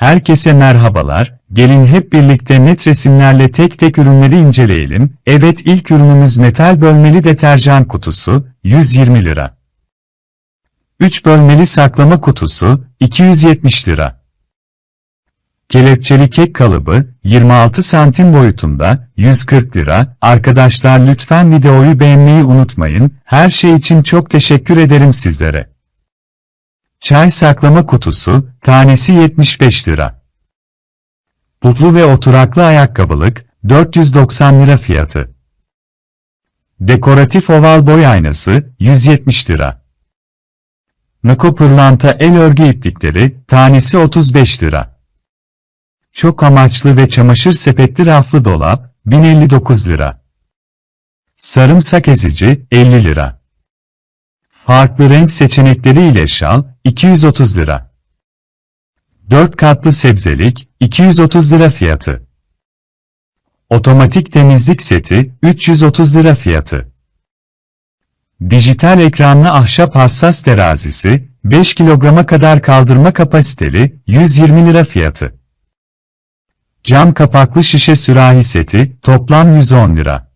Herkese merhabalar, gelin hep birlikte net resimlerle tek tek ürünleri inceleyelim. Evet ilk ürünümüz metal bölmeli deterjan kutusu, 120 lira. 3 bölmeli saklama kutusu, 270 lira. Kelepçeli kek kalıbı, 26 santim boyutunda, 140 lira. Arkadaşlar lütfen videoyu beğenmeyi unutmayın. Her şey için çok teşekkür ederim sizlere. Çay saklama kutusu, tanesi 75 lira. Putlu ve oturaklı ayakkabılık, 490 lira fiyatı. Dekoratif oval boy aynası, 170 lira. Nako pırlanta el örgü iplikleri, tanesi 35 lira. Çok amaçlı ve çamaşır sepetli raflı dolap, 1059 lira. Sarımsak ezici, 50 lira. Farklı renk seçenekleri ile şal, 230 lira. 4 katlı sebzelik, 230 lira fiyatı. Otomatik temizlik seti, 330 lira fiyatı. Dijital ekranlı ahşap hassas terazisi, 5 kilograma kadar kaldırma kapasiteli, 120 lira fiyatı. Cam kapaklı şişe sürahi seti, toplam 110 lira.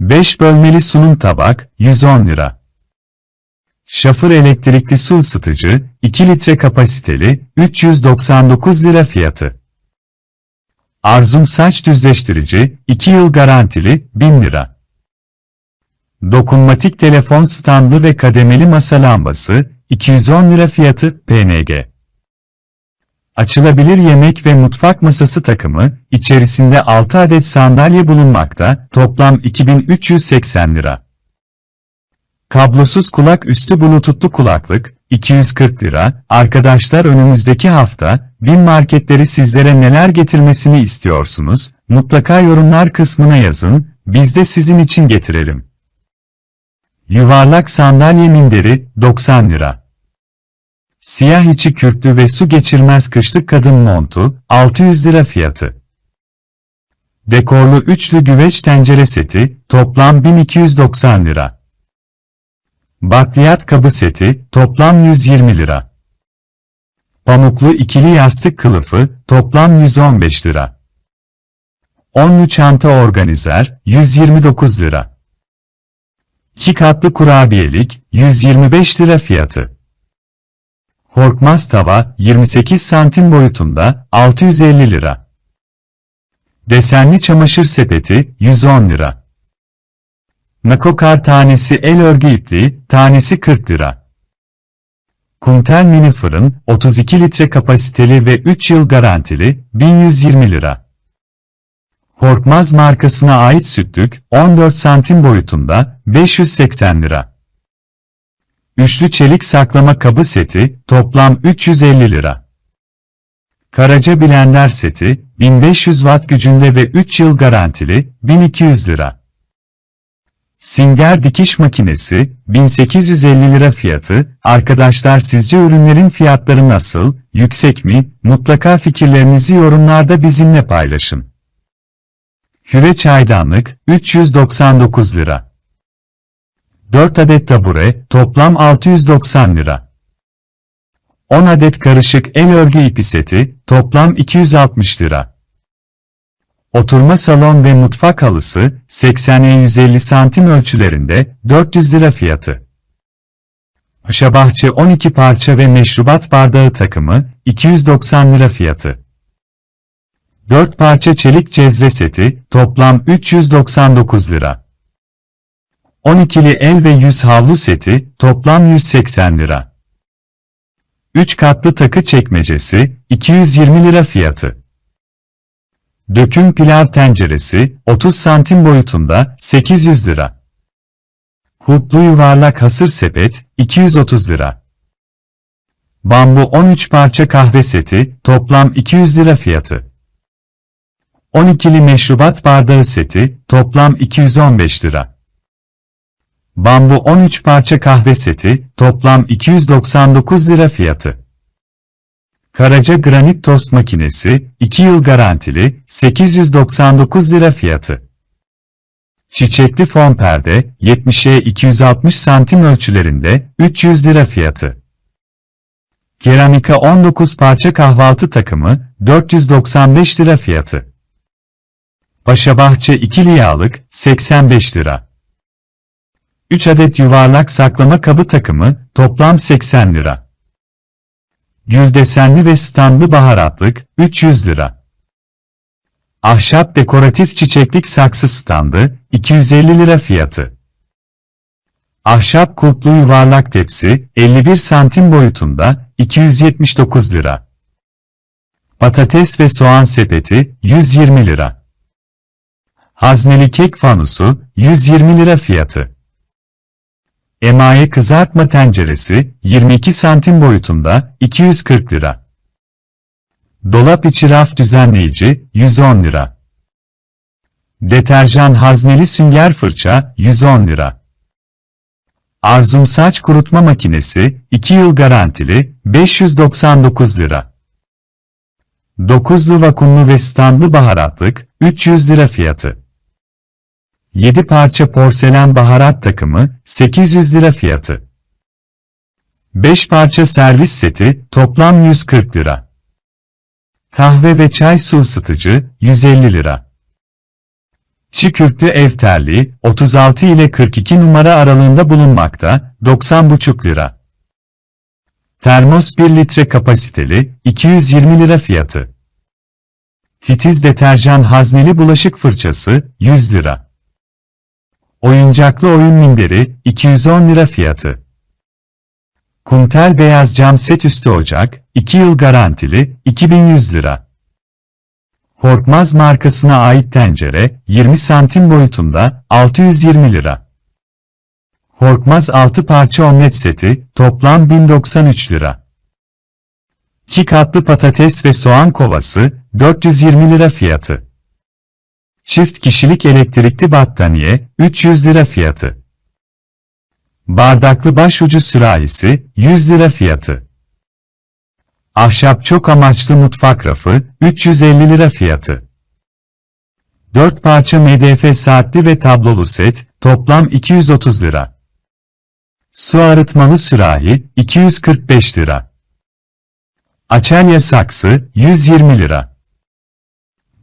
5 bölmeli sunum tabak, 110 lira. Şafır elektrikli su ısıtıcı, 2 litre kapasiteli, 399 lira fiyatı. Arzum saç düzleştirici, 2 yıl garantili, 1000 lira. Dokunmatik telefon standı ve kademeli masa lambası, 210 lira fiyatı, PNG. Açılabilir yemek ve mutfak masası takımı, içerisinde 6 adet sandalye bulunmakta, toplam 2380 lira. Kablosuz kulak üstü bluetoothlu kulaklık, 240 lira. Arkadaşlar önümüzdeki hafta, bin marketleri sizlere neler getirmesini istiyorsunuz? Mutlaka yorumlar kısmına yazın, biz de sizin için getirelim. Yuvarlak sandalye minderi, 90 lira. Siyah içi kürklü ve su geçirmez kışlık kadın montu, 600 lira fiyatı. Dekorlu üçlü güveç tencere seti, toplam 1290 lira. Bakliyat kabı seti, toplam 120 lira. Pamuklu ikili yastık kılıfı, toplam 115 lira. Onlu çanta organizer, 129 lira. 2 katlı kurabiyelik, 125 lira fiyatı. Korkmaz tava, 28 santim boyutunda, 650 lira. Desenli çamaşır sepeti, 110 lira. Nakokar tanesi el örgü ipliği, tanesi 40 lira. Kuntel mini fırın, 32 litre kapasiteli ve 3 yıl garantili, 1120 lira. Korkmaz markasına ait sütlük, 14 santim boyutunda, 580 lira. Üçlü çelik saklama kabı seti, toplam 350 lira. Karaca Blender seti, 1500 watt gücünde ve 3 yıl garantili, 1200 lira. Singer dikiş makinesi, 1850 lira fiyatı. Arkadaşlar sizce ürünlerin fiyatları nasıl, yüksek mi? Mutlaka fikirlerinizi yorumlarda bizimle paylaşın. Küre çaydanlık, 399 lira. 4 adet tabure, toplam 690 lira. 10 adet karışık el örgü ipi seti, toplam 260 lira. Oturma salon ve mutfak halısı, 80'e 150 santim ölçülerinde, 400 lira fiyatı. Paşabahçe 12 parça ve meşrubat bardağı takımı, 290 lira fiyatı. 4 parça çelik cezve seti, toplam 399 lira. 12'li el ve yüz havlu seti, toplam 180 lira. 3 katlı takı çekmecesi, 220 lira fiyatı. Döküm pilav tenceresi, 30 santim boyutunda, 800 lira. Kulplu yuvarlak hasır sepet, 230 lira. Bambu 13 parça kahve seti, toplam 200 lira fiyatı. 12'li meşrubat bardağı seti, toplam 215 lira. Bambu 13 parça kahve seti, toplam 299 lira fiyatı. Karaca granit tost makinesi, 2 yıl garantili, 899 lira fiyatı. Çiçekli fon perde, 70'e 260 santim ölçülerinde, 300 lira fiyatı. Keramika 19 parça kahvaltı takımı, 495 lira fiyatı. Paşabahçe ikili yağlık, 85 lira. 3 adet yuvarlak saklama kabı takımı, toplam 80 lira. Gül desenli ve standlı baharatlık, 300 lira. Ahşap dekoratif çiçeklik saksı standı, 250 lira fiyatı. Ahşap kulplu yuvarlak tepsi, 51 santim boyutunda, 279 lira. Patates ve soğan sepeti, 120 lira. Hazneli kek fanusu, 120 lira fiyatı. Emaye kızartma tenceresi, 22 santim boyutunda, 240 lira. Dolap içi raf düzenleyici, 110 lira. Deterjan hazneli sünger fırça, 110 lira. Arzum saç kurutma makinesi, 2 yıl garantili, 599 lira. Dokuzlu vakumlu ve standlı baharatlık, 300 lira fiyatı. 7 parça porselen baharat takımı, 800 lira fiyatı. 5 parça servis seti, toplam 140 lira. Kahve ve çay su ısıtıcı, 150 lira. Çikürtlü ev terliği, 36 ile 42 numara aralığında bulunmakta, 90,5 lira. Termos 1 litre kapasiteli, 220 lira fiyatı. Titiz deterjan hazneli bulaşık fırçası, 100 lira. Oyuncaklı oyun minderi, 210 lira fiyatı. Kuntel beyaz cam set üstü ocak, 2 yıl garantili, 2100 lira. Korkmaz markasına ait tencere, 20 santim boyutunda, 620 lira. Korkmaz 6 parça omlet seti, toplam 1093 lira. 2 katlı patates ve soğan kovası, 420 lira fiyatı. Çift kişilik elektrikli battaniye, 300 lira fiyatı. Bardaklı başucu sürahisi, 100 lira fiyatı. Ahşap çok amaçlı mutfak rafı, 350 lira fiyatı. 4 parça MDF saatli ve tablolu set, toplam 230 lira. Su arıtmalı sürahi, 245 lira. Açelya saksı, 120 lira.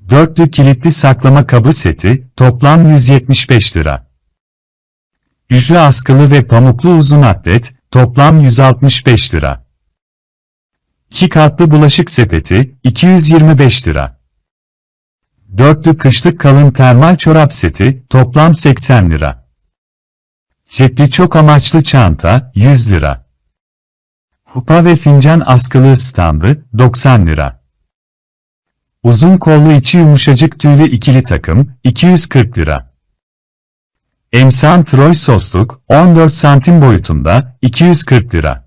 Dörtlü kilitli saklama kabı seti, toplam 175 lira. Ücra askılı ve pamuklu uzun atlet, toplam 165 lira. 2 katlı bulaşık sepeti, 225 lira. Dörtlü kışlık kalın termal çorap seti, toplam 80 lira. Cepli çok amaçlı çanta, 100 lira. Kupa ve fincan askılı standı, 90 lira. Uzun kollu içi yumuşacık tüylü ikili takım, 240 lira. Emsan Troy sosluk, 14 santim boyutunda, 240 lira.